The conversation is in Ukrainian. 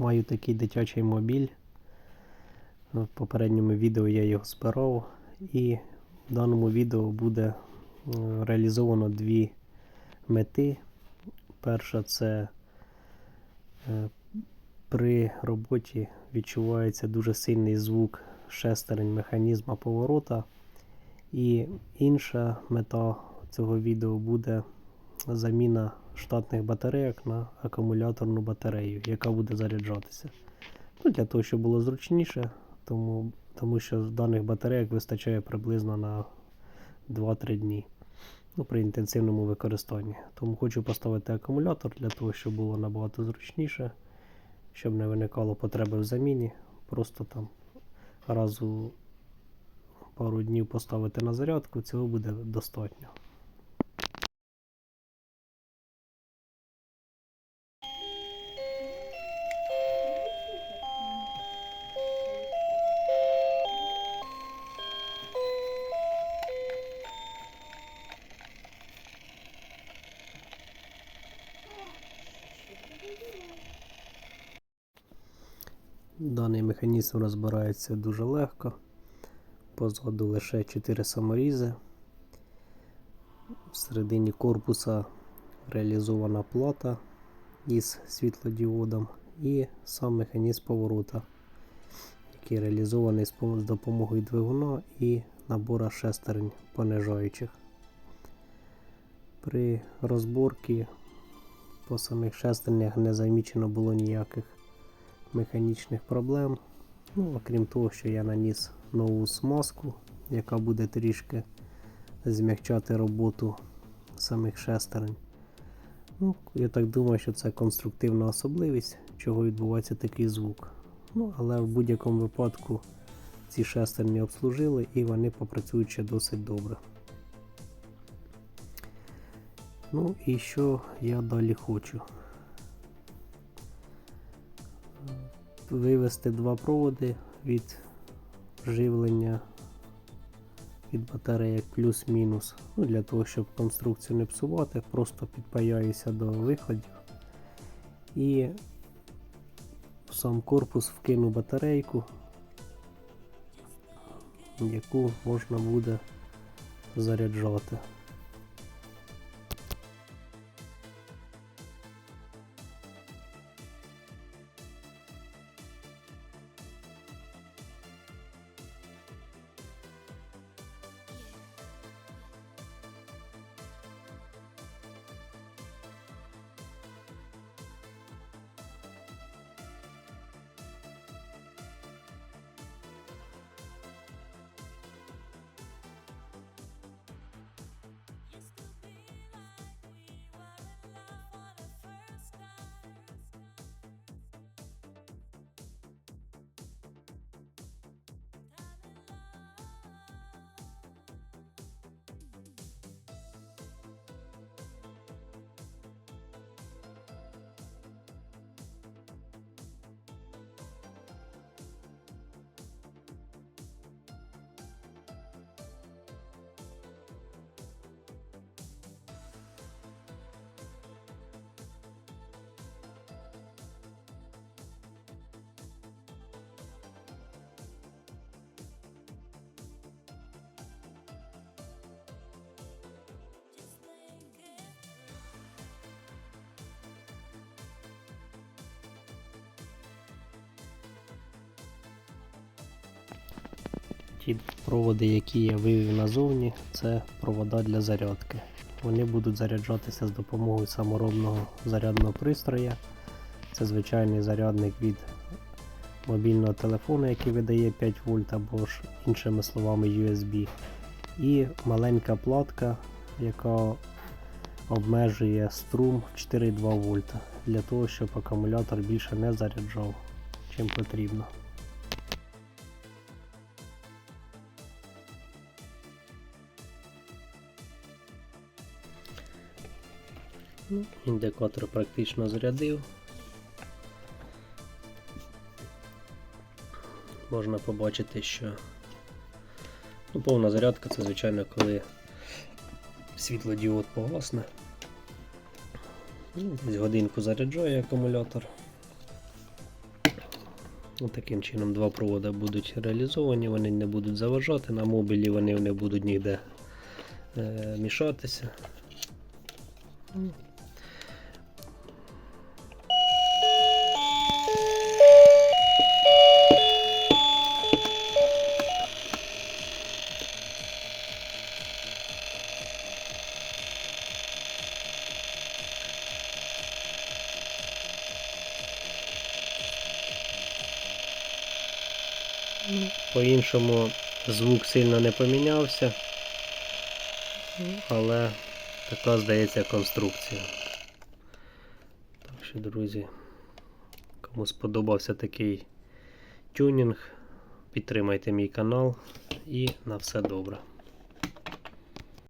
Маю такий дитячий мобіль. В попередньому відео я його збирав. І в даному відео буде реалізовано дві мети. Перша це е, при роботі відчувається дуже сильний звук шестерень механізма поворота. І інша мета цього відео буде заміна штатних батарейок на акумуляторну батарею, яка буде заряджатися. Ну, для того, щоб було зручніше, тому, тому що даних батарейок вистачає приблизно на 2-3 дні ну, при інтенсивному використанні. Тому хочу поставити акумулятор для того, щоб було набагато зручніше, щоб не виникало потреби в заміні. Просто там раз у пару днів поставити на зарядку, цього буде достатньо. Даний механізм розбирається дуже легко. Позаду лише 4 саморізи. Всередині корпуса реалізована плата із світлодіодом і сам механізм поворота, який реалізований з допомогою двигуна і набора шестерень понижаючих. При розборці по самих шестернях не замічено було ніяких механічних проблем. Ну, окрім того, що я наніс нову смазку, яка буде трішки змягчати роботу самих шестерень. Ну, я так думаю, що це конструктивна особливість, чого відбувається такий звук. Ну, але в будь-якому випадку ці шестерні обслужили і вони попрацюють ще досить добре. Ну і що я далі хочу? Вивести два проводи від живлення від батареї плюс-мінус. Ну, для того, щоб конструкцію не псувати, просто підпаяюся до виходів і в сам корпус вкину батарейку, яку можна буде заряджати. Ті проводи, які я вивів назовні, це провода для зарядки. Вони будуть заряджатися з допомогою саморобного зарядного пристрою. Це звичайний зарядник від мобільного телефону, який видає 5 вольт або ж іншими словами USB. І маленька платка, яка обмежує струм 4,2 вольта для того, щоб акумулятор більше не заряджав, чим потрібно. Ну, Індикатор практично зарядив. Можна побачити, що ну, повна зарядка це, звичайно, коли світлодіод погасне. Ну, Десь годинку заряджає акумулятор. От Таким чином два проводи будуть реалізовані, вони не будуть заважати на мобілі, вони не будуть ніде е, мішатися. По-іншому звук сильно не помінявся, але така здається конструкція. Так що, друзі, кому сподобався такий тюнінг, підтримайте мій канал і на все добре.